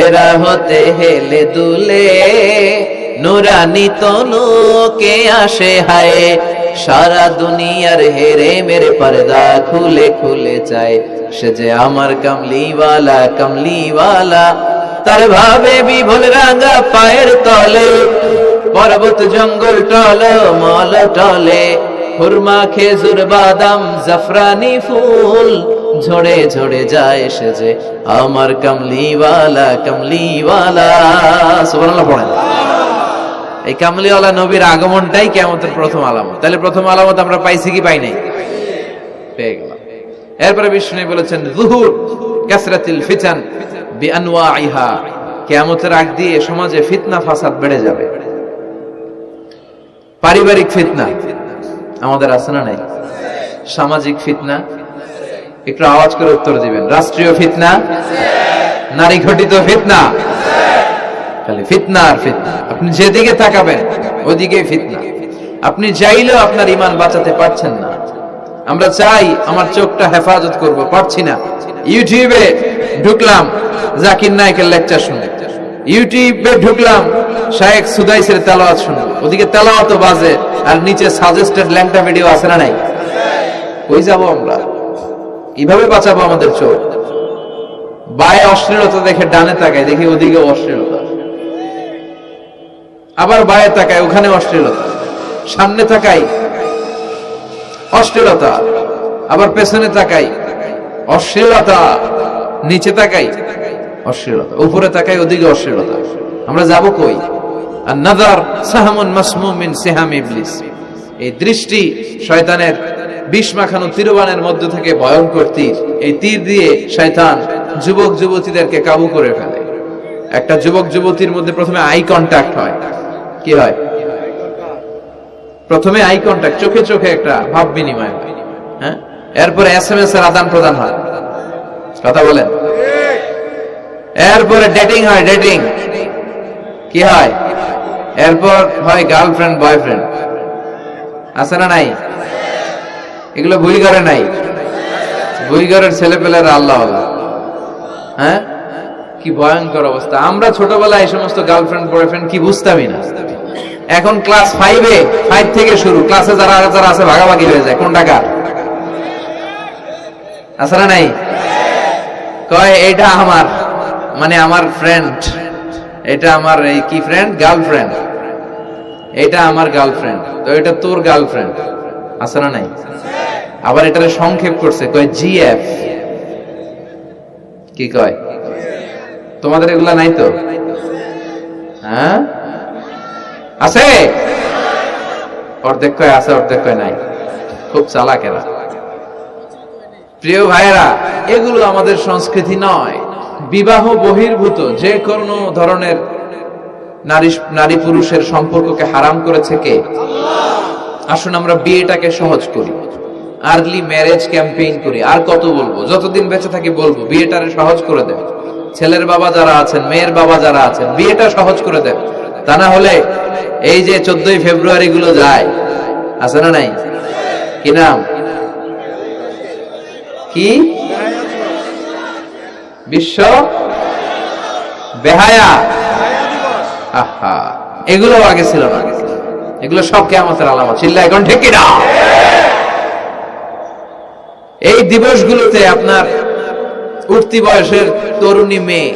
এরা হতে হেলে দুলে, নুরানি তনু কে আসে হায়। সারা দুনিয়ার হেরে মেরে পর্দা খুলে খুলে চায়। সে যে আমার কমলিওয়ালা কমলিওয়ালা, তার ভাবে বিভুল রাঙা পায়ের তলে, পর্বত জঙ্গল টল, মল টলে হুরমা খেজুর, বাদাম, জাফরানি ফুল ঝরে ঝরে যায় সে যে আমার কমলিওয়ালা কমলিওয়ালা। সুবহানাল্লাহ পড়েন। এই কামলিওয়ালা নবীর আগমনটাই কেমতের প্রথম আলামত। তাহলে প্রথম আলামত আমরা পাইছি কি পাই নাই? পেয়ে গেলাম। এরপরে বিষ্ণু বলেছেন, জুহুর কাসরাতিল ফিতান বিআনওয়াইহা কিয়ামতের আগ দিয়ে সমাজে ফিতনা, ফাসাদ বেড়ে যাবে। পারিবারিক ফিতনা আমাদের আছে না নাই? সামাজিক ফিতনা একটু আওয়াজ করে উত্তর দিবেন। রাষ্ট্রীয় ফিতনা? নারী ঘটিত ফিতনা? খালি ফিতনা আর ফিতনা। আপনি যেদিকে তাকাবেন, ওদিকে ফিতনা। আপনি চাইলেও আপনার ইমান বাঁচাতে পারছেন না। আমরা চাই আমার চোখটা হেফাজত করব, পারছি না। ইউটিউবে ঢুকলাম, জাকির নায়কের লেকচার শুনে। ইউটিউবে ঢুকলাম, শায়েখ সুদাইসের তেলাওয়াত শুনে। ওদিকে তেলাওয়াত বাজে, আর নিচে সাজেস্টেড ল্যাংটা ভিডিও আছে না নাই? কই যাব আমরা? কীভাবে বাঁচাবো আমাদের চোখ? বায়ে অশ্লীলতা দেখে ডানে তাকায়, দেখি ওদিকে অশ্লীলতা। আবার বায়ে তাকায়, ওখানে অশ্লীলতা। সামনে তাকাই, অশ্লীলতা। আবার পেছনে তাকাই, অশ্লীলতা। নিচে তাকাই, অশ্লীলতা। উপরে তাকাই, ওদিকে অশ্লীলতা। আমরা যাব কই? আর নাদার সাহামুন মাসমুম মিন সিহাম ইবলিস। এই দৃষ্টি শয়তানের বিষ মাখানো তীরবানের মধ্য থেকে ভয়ঙ্কর তীর। এই তীর দিয়ে শয়তান যুবক যুবতীদেরকে কাবু করে ফেলে। একটা যুবক যুবতীর মধ্যে প্রথমে আই কন্টাক্ট হয়। কি হয়? প্রথমে আই কন্টাক্ট চোখে চোখে একটা ভাব বিনিময় হয়। হ্যাঁ? এরপরে এস এম এস এর আদান প্রদান হয়। কথা বলেন? এরপরে ডেটিং হয় ডেটিং কি হয়? এরপর হয় গার্লফ্রেন্ড বয়ফ্রেন্ড আছে না নাই? এগুলো ভুই ঘরে নাই। ভুই ঘরের ছেলে পেলেরা আল্লাহ আল্লাহ হ্যাঁ? কি ভয়ঙ্কর অবস্থা। আমরা ছোটবেলায় এই সমস্ত গার্লফ্রেন্ড বয়ফ্রেন্ড কি বুঝতামই না। এখন ক্লাস ফাইভে ফাইভ থেকে শুরু। ক্লাসে যারা যারা আছে, ভাগাভাগি হয়ে যায়। কোন টাকা আছে না নাই? কয় এটা আমার। মানে আমার ফ্রেন্ড এটা আমার এই কি ফ্রেন্ড গার্লফ্রেন্ড এটা আমার গার্লফ্রেন্ড তো এটা তোর গার্লফ্রেন্ড আছে না নাই? আবার এটারে সংক্ষেপ করছে, কয় জিএফ। কি কয়? তোমাদের এগুলা নাই তো? হ্যাঁ? আছে? অর্ধেক কয় আছে, অর্ধেক কয় নাই। খুব চালাক এরা প্রিয় ভাইয়েরা, এগুলো আমাদের সংস্কৃতি নয়। বিবাহ বহির্ভূত, যে কোনো ধরনের নারী নারী পুরুষের সম্পর্ককে হারাম করেছে কে? আসুন আমরা বিয়েটাকে সহজ করি। আর্লি ম্যারেজ ক্যাম্পেইন করি। আর কত বলব? যতদিন বেঁচে থাকি বলব, বিয়েটারে সহজ করে দেব ছেলের বাবা যারা আছেন, মেয়ের বাবা যারা আছেন, বিয়েটা সহজ করে দেব তা না হলে এই যে চোদ্দই ফেব্রুয়ারি গুলো যায়, আছে না নাই? কি নাম? কি? বিশ্ব? বেহায়া? আহা এগুলো আগে ছিল না। এগুলো সব কেমতের আলামত। চিল্লা, এখন ঠিক না এই দিবসগুলোতে আপনার উঠতি বয়সের তরুণী মেয়ে